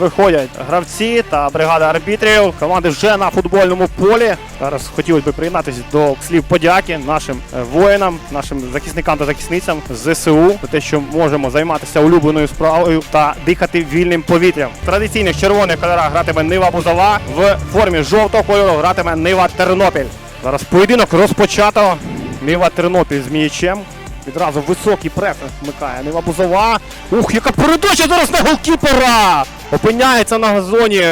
виходять гравці та бригада арбітрів. Команди вже на футбольному полі. Зараз хотілося б приєднатися до слів подяки нашим е, воїнам, нашим захисникам та захисницям ЗСУ за те, що можемо займатися улюбленою справою та дихати вільним повітрям. Традиційних червоних кольорах гратиме Нива Бузова. В формі жовтого кольору гратиме Нива Тернопіль. Зараз поєдинок розпочато. Нива Тернопіль з м'ячем. Відразу високий прес вмикає Нива Бузова. Ух, яка передача зараз на голкіпера! Опиняється на газоні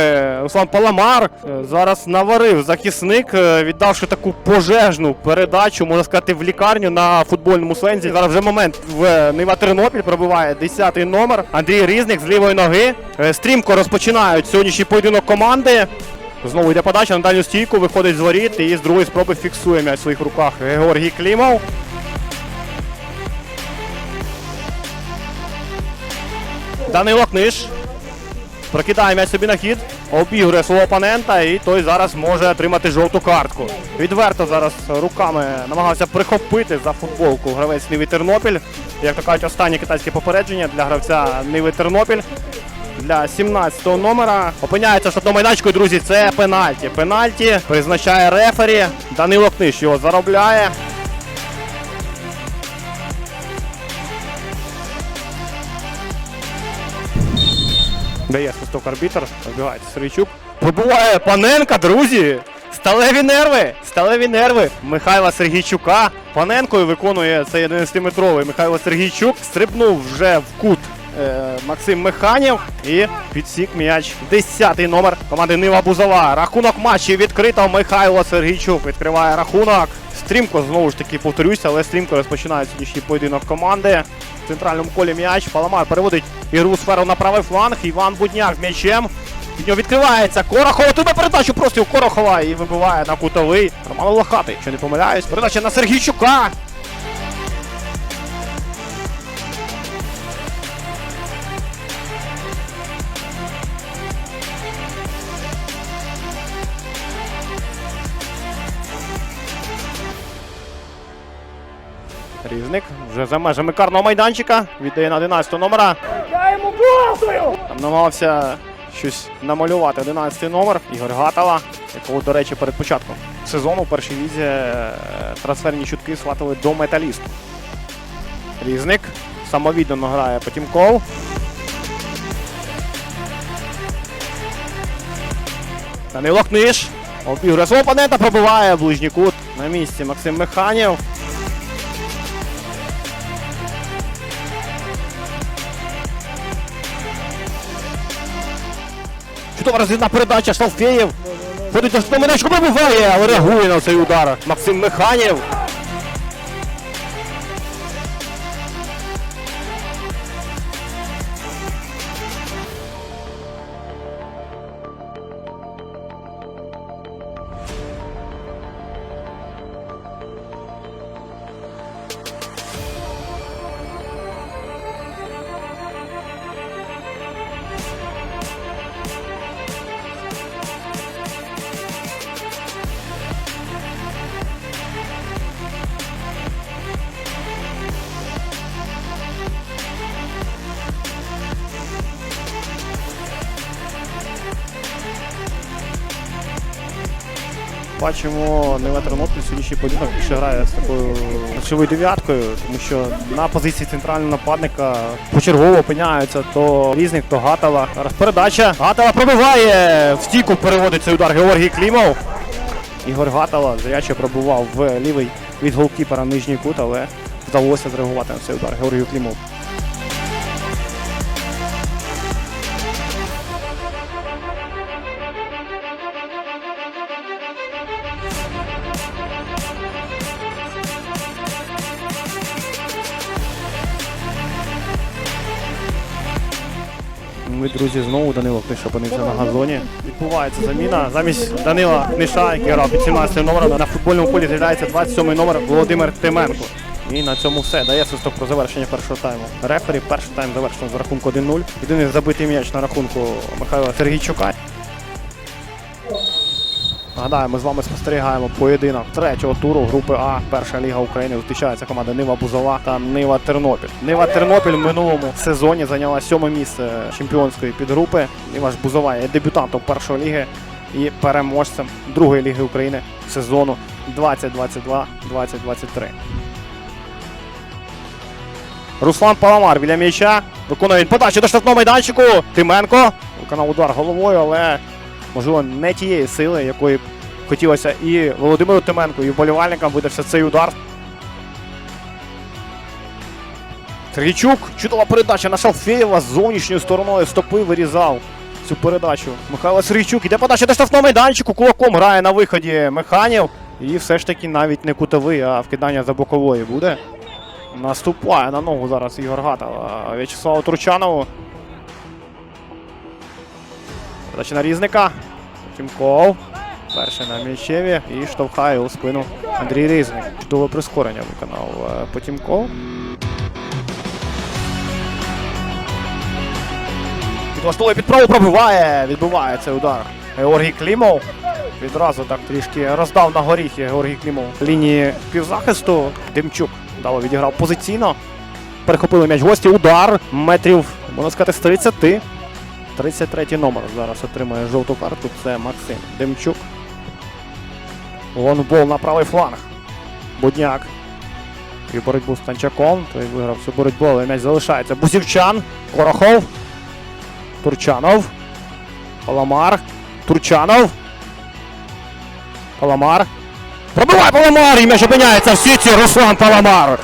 Руслан Паламар. Е, Зараз наварив захисник, е, віддавши таку пожежну передачу, можна сказати, в лікарню на футбольному слензі. Зараз вже момент в Нива Тернопіль пробиває 10-й номер. Андрій Різник з лівої ноги. Е, Стрімко розпочинають сьогоднішній поєдинок команди. Знову йде подача на дальню стійку, виходить з воріт і з другої спроби фіксує м'яч в своїх руках Георгій Клімов. Данило Книж. Прокидає м'яч собі на хід, обігрує свого опонента, і той зараз може отримати жовту картку. Відверто зараз руками намагався прихопити за футболку гравець Ниви Тернопіль. Як то кажуть, останнє китайське попередження для гравця Ниви Тернопіль. Для 17-го номера опиняється штатному майданчику, друзі. Це пенальті. Пенальті призначає рефері. Данило Книж його заробляє. Дає свисток арбітр, розбігається Сергійчук. Пробуває Паненка, друзі! Сталеві нерви! Сталеві нерви Михайла Сергійчука. Паненкою виконує цей 11-метровий Михайло Сергійчук. Стрибнув вже в кут е, Максим Механів і підсік м'яч. Десятий номер команди Нива Бузова. Рахунок матчі відкрито. Михайло Сергійчук відкриває рахунок. Стрімко знову ж таки повторюся, але стрімко розпочинає сьогоднішній поєдинок команди. В центральному колі м'яч. Паламар переводить ігру сферу на правий фланг. Іван Будняк м'ячем. Від нього відкривається Корохова. Тут передачу простріл Корохова і вибиває на кутовий. Роман Лохатий, що не помиляюсь. Передача на Сергійчука. Різник вже за межами карного майданчика. Віддає на 11 номера. Я йому! Там намагався щось намалювати 11 номер Ігор Гатала, якого, до речі, перед початком сезону в першій візі е, трансферні чутки сватили до металісту. Різник самовіддано грає Потімков. Данило Книж. Обігрує свого опонента, пробиває ближній кут на місці Максим Механів. Чудова розвідна передача Шалфеєв. Ходить до штоминечку, пробиває, але реагує на цей удар. Максим Механів. Бачимо Нива Тернопіль сьогоднішній поєдинок більше грає з такою ключовою дев'яткою, тому що на позиції центрального нападника почергово опиняються то різник, то Гатала. Зараз передача. Гатала пробиває. В стійку переводить цей удар Георгій Клімов. Ігор Гатала зряче пробував в лівий від голкіпера нижній кут, але вдалося зреагувати на цей удар Георгію Клімов. Ми, друзі, знову Данило Книш опинився на газоні. Відбувається заміна. Замість Данила Книша, який грав під 17 номером, на футбольному полі з'являється 27 номер Володимир Тименко. І на цьому все. Дає свисток про завершення першого тайму. Рефері перший тайм завершено з рахунку 1-0. Єдиний забитий м'яч на рахунку Михайла Сергійчука. Нагадаю, ми з вами спостерігаємо поєдинок третього туру групи А. Перша ліга України зустрічається команда Нива Бузова та Нива Тернопіль. Нива Тернопіль в минулому сезоні зайняла сьоме місце чемпіонської підгрупи. Нива ж Бузова є дебютантом першої ліги і переможцем другої ліги України сезону 2022-2023. Руслан Паламар біля м'яча. Виконує подачу до штрафного майданчику. Тименко. Виконав удар головою, але можливо не тієї сили, якої б хотілося і Володимиру Тименку, і вболівальникам видався цей удар. Сергійчук, чудова передача на Шалфєєва з зовнішньою стороною стопи вирізав цю передачу. Михайло Сергійчук іде подача до штрафного майданчику, кулаком грає на виході Механів. І все ж таки навіть не кутовий, а вкидання за бокової буде. Наступає на ногу зараз Ігор Гатал. В'ячеславу Турчанову. Передача на різника. Тімков. Перший на м'ячеві і штовхає у спину Андрій Різник. Чудове прискорення виконав е, Потімков. Підлаштовує під праву, пробиває. Відбиває цей удар. Георгій Клімов. Відразу так трішки роздав на горіхи Георгій Клімов. Лінії півзахисту. Демчук вдало відіграв позиційно. Перехопили м'яч гості. Удар метрів, можна сказати, з 30. 33 номер зараз отримує жовту картку. Це Максим Демчук. Лонгбол на правий фланг. Будняк. І боротьбу з Танчаком. Той виграв цю боротьбу, але м'яч залишається. Бусівчан. Корохов. Турчанов. Паламар. Турчанов. Паламар. Пробиває Паламар! І м'яч опиняється в сіті. Руслан Паламар.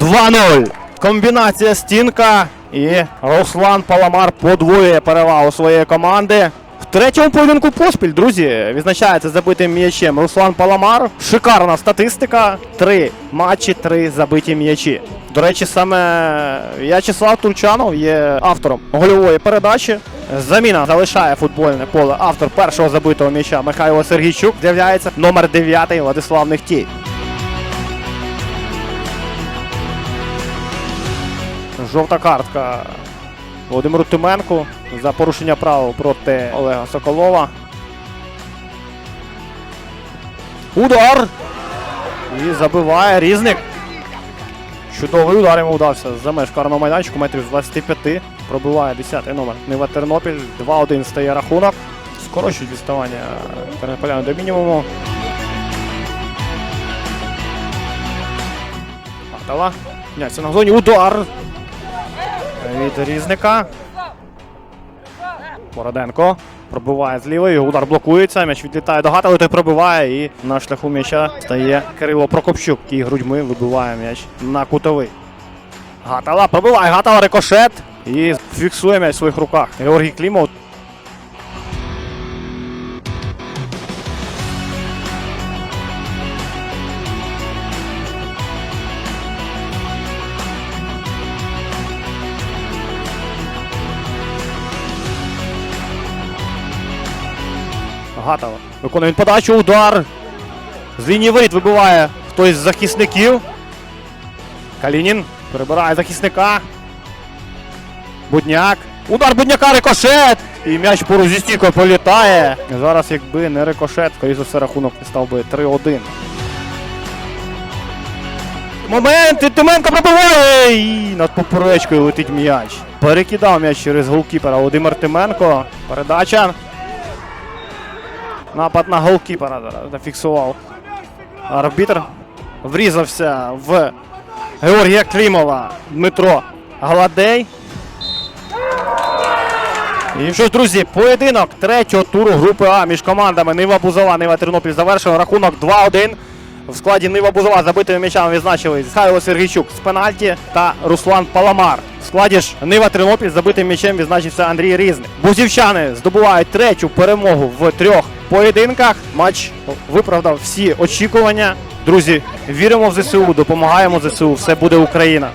2-0. Комбінація стінка. І Руслан Паламар подвоює перевагу своєї команди. В третьому поєдинку поспіль, друзі, відзначається забитим м'ячем Руслан Паламар. Шикарна статистика. Три матчі, три забиті м'ячі. До речі, саме В'ячеслав Турчанов є автором гольової передачі. Заміна залишає футбольне поле. Автор першого забитого м'яча Михайло Сергійчук з'являється номер 9 Владислав Нехтій. Жовта картка Володимиру Тименку за порушення правил проти Олега Соколова. Удар! І забиває різник. Чудовий удар йому вдався за меж карного майданчику метрів з 25. Пробиває 10-й номер Нива Тернопіль. 2-1 стає рахунок. Скорочують відставання тернополян до мінімуму. Атала. Міняється на зоні. Удар. Від різника. Бороденко пробиває з його удар блокується, м'яч відлітає до Гатали, той пробиває і на шляху м'яча стає Кирило Прокопчук, який грудьми вибиває м'яч на кутовий. Гатала пробиває, Гатала рикошет і фіксує м'яч в своїх руках. Георгій Клімов. Гатала. Виконує він подачу, удар. З лінії воріт вибиває хтось з захисників. Калінін перебирає захисника. Будняк. Удар Будняка рикошет! І м'яч поруч зі стійкою політає. Зараз, якби не рикошет, скоріше за все рахунок став би 3-1. Момент! і Тименко пробиває! І над поперечкою летить м'яч. Перекидав м'яч через голкіпера Володимир Тименко. Передача. Напад на голкіпера зафіксував. Арбітр врізався в Георгія Клімова Дмитро Гладей. І що ж, друзі, поєдинок третього туру групи А між командами Нива Бузова, Нива Тернопіль завершено. Рахунок 2-1. В складі Нива Бузова забитими м'ячами відзначились Михайло Сергійчук з пенальті та Руслан Паламар. В складі ж Нива Тернопіль забитим м'ячем відзначився Андрій Різник. Бузівчани здобувають третю перемогу в трьох поєдинках. Матч виправдав всі очікування. Друзі, віримо в ЗСУ, допомагаємо ЗСУ. Все буде Україна.